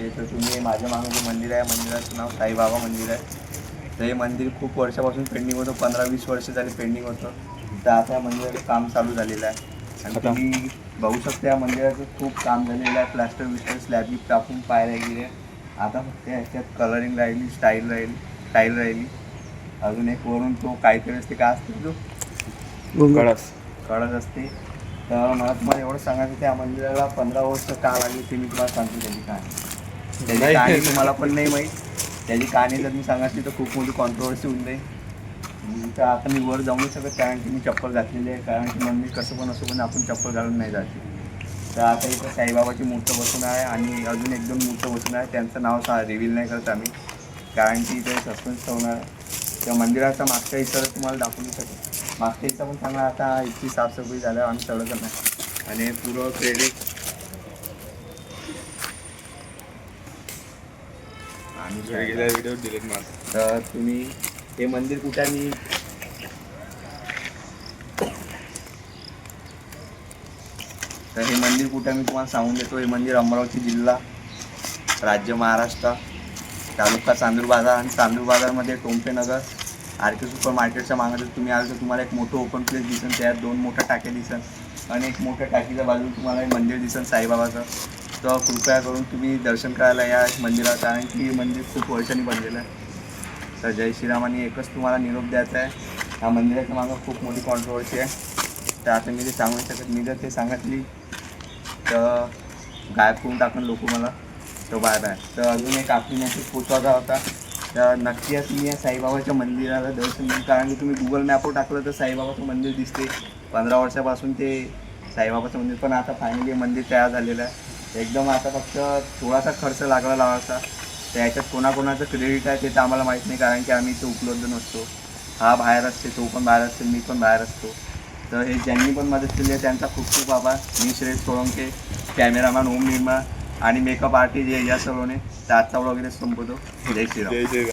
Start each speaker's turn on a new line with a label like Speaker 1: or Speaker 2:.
Speaker 1: Okay तर तुम्ही माझ्या मागे जे मंदिर आहे मंदिराचं नाव साईबाबा मंदिर आहे. तर हे मंदिर खूप वर्षापासून पेंडिंग होतं पंधरा वीस वर्ष झाली पेंडिंग होतं. तर आता या मंदिराचं काम चालू झालेलं आहे. आणि? तुम्ही बघू शकता या मंदिराचं खूप काम झालेलं आहे. प्लास्टर विस्टर स्लॅब टाकून पायऱ्या गेले आता फक्त ह्याच्यात कलरिंग राहिली स्टाईल राहिली स्टाईल राहिली. अजून एक वरून तो काहीतरी असते काय असते तो?
Speaker 2: कळस.
Speaker 1: कळत असते. तर मला तुम्हाला एवढं सांगायचं त्या मंदिराला पंधरा वर्ष का लागली ते मी तुम्हाला सांगतो त्याची कहाणी त्याची. कहाणी तुम्हाला पण नाही माहीत. त्याची कहाणी जर मी सांगायची तर खूप मोठी कॉन्ट्रोवर्सी होऊन जाईल. तर आता मी वर जाऊ नाही शकत कारण की मी चप्पल घातलेली आहे. कारण की मंदिर कसं पण असो पण आपण चप्पल घालून नाही जाते. तर आता इथं साईबाबाची मूर्त बसून आहे आणि अजून एक दोन मूर्त बसून आहे त्यांचं नाव सा रिव्हील नाही करत आम्ही. कारण की इथे सस्पेन्स ठेवणार. त्या मंदिराचा मागचा हिस्सा तुम्हाला दाखवू शकत. मागचा हिस्सा पण चांगला आता इतकी साफसफाई झाल्यावर आम्ही सगळं करणार. आणि पुरं क्रेडिट आम्ही
Speaker 2: व्हिडिओ डिलीट मार.
Speaker 1: तर तुम्ही हे मंदिर कुठे मी तर हे मंदिर कुठे मी तुम्हाला सांगून देतो. हे मंदिर अमरावती जिल्हा राज्य महाराष्ट्र तालुका चांदूर बाजार आणि चांदूर बाजारमध्ये टोंपेनगर आर के सुपर मार्केटच्या मागे जर तुम्ही आलं तर तुम्हाला एक मोठं ओपन प्लेस दिसेल. त्यात दोन मोठ्या टाक्या दिसेल. आणि एक मोठ्या टाकीच्या बाजूला तुम्हाला एक मंदिर दिसेल साईबाबाचं. तर कृपया करून तुम्ही दर्शन करायला या मंदिरात. कारण की हे मंदिर खूप वर्षांनी बनलेलं आहे. तर जय श्रीराम आणि एकच तुम्हाला निरोप द्यायचा आहे. ह्या मंदिराच्या मागं खूप मोठी कॉन्ट्रोवर्सी आहे. तर आता मी ते सांगू शकत मी जर ते सांगितली तर गायब करून टाकून लोक मला. तो बाय बाय तर अजून एक आपली मेसेज पोचवायचा होता. तर नक्की या तुम्ही या साईबाबाच्या मंदिराला दर्शन घ्या कारण की तुम्ही गुगल मॅपवर टाकलं तर साईबाबाचं मंदिर दिसते पंधरा वर्षापासून ते साईबाबाचं मंदिर. पण आता फायनली मंदिर तयार झालेलं आहे. एकदम आता फक्त थोडासा खर्च लागला लावायचा. तर याच्यात कोणाकोणाचं क्रेडिट आहे ते तर आम्हाला माहीत नाही कारण की आम्ही इथे उपलब्ध नसतो. हा बाहेर असते तो पण बाहेर असते मी पण बाहेर असतो. तर हे ज्यांनी पण मदत केली आहे त्यांचा खूप खूप आभार. मी श्रेयस सोळंके कॅमेरामॅन ओम निर्मा आणि मेकअप आर्टिस्ट या सर्वने. तर आजचा वगैरे संपवतो. जय श्रीराम.
Speaker 2: जय